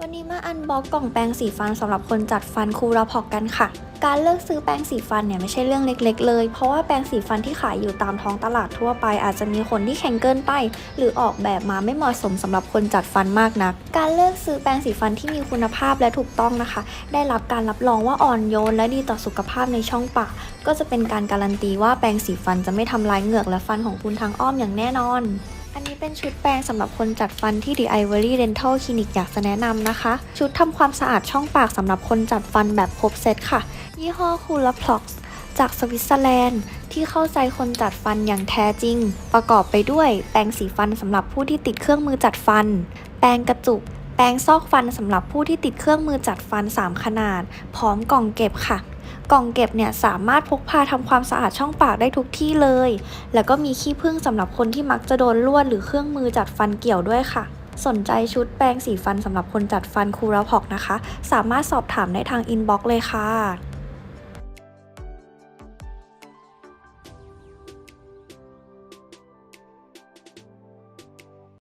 วันนี้มาอันบ็อกกล่องแปรงสีฟันสำหรับคนจัดฟันคูราพอกกันค่ะ การเลือกซื้อแปรงสีฟันเนี่ยไม่ใช่เรื่องเล็กๆ เลย เพราะว่าแปรงสีฟันที่ขายอยู่ตามท้องตลาดทั่วไปอาจจะมีขนที่แข็งเกินไป หรือออกแบบมาไม่เหมาะสมสำหรับคนจัดฟันมากนัก การเลือกซื้อแปรงสีฟันที่มีคุณภาพและถูกต้องนะคะ ได้รับการรับรองว่าอ่อนโยนและดีต่อสุขภาพในช่องปาก ก็จะเป็นการการันตีว่าแปรงสีฟันจะไม่ทำลายเหงือกและฟันของคุณทางอ้อมอย่างแน่นอน อันนี้เป็นชุดแปรงสำหรับคนจัดฟันที่ The Ivory Dental Clinic อยากจะแนะนำนะคะ ชุดทำความสะอาดช่องปากสำหรับคนจัดฟันแบบครบเซตค่ะ ยี่ห้อคูล p พล็อกจากสวิตเซอร์แลนด์ ที่เข้าใจคนจัดฟันอย่างแท้จริง ประกอบไปด้วย แปรงสีฟันสำหรับผู้ที่ติดเครื่องมือจัดฟัน แปรงกระจุก แปรงซอกฟันสำหรับผู้ที่ติดเครื่องมือจัดฟัน 3 ขนาด พร้อมกล่องเก็บค่ะ กล่องเก็บเนี่ยสามารถพกพาทำความสะอาดช่องปากได้ทุกที่เลย แล้วก็มีขี้ผึ้งสำหรับคนที่มักจะโดนลวดหรือเครื่องมือจัดฟันเกี่ยวด้วยค่ะ สนใจชุดแปรงสีฟันสำหรับคนจัดฟันคูราพอกนะคะ สามารถสอบถามได้ทางอินบ็อกซ์เลยค่ะ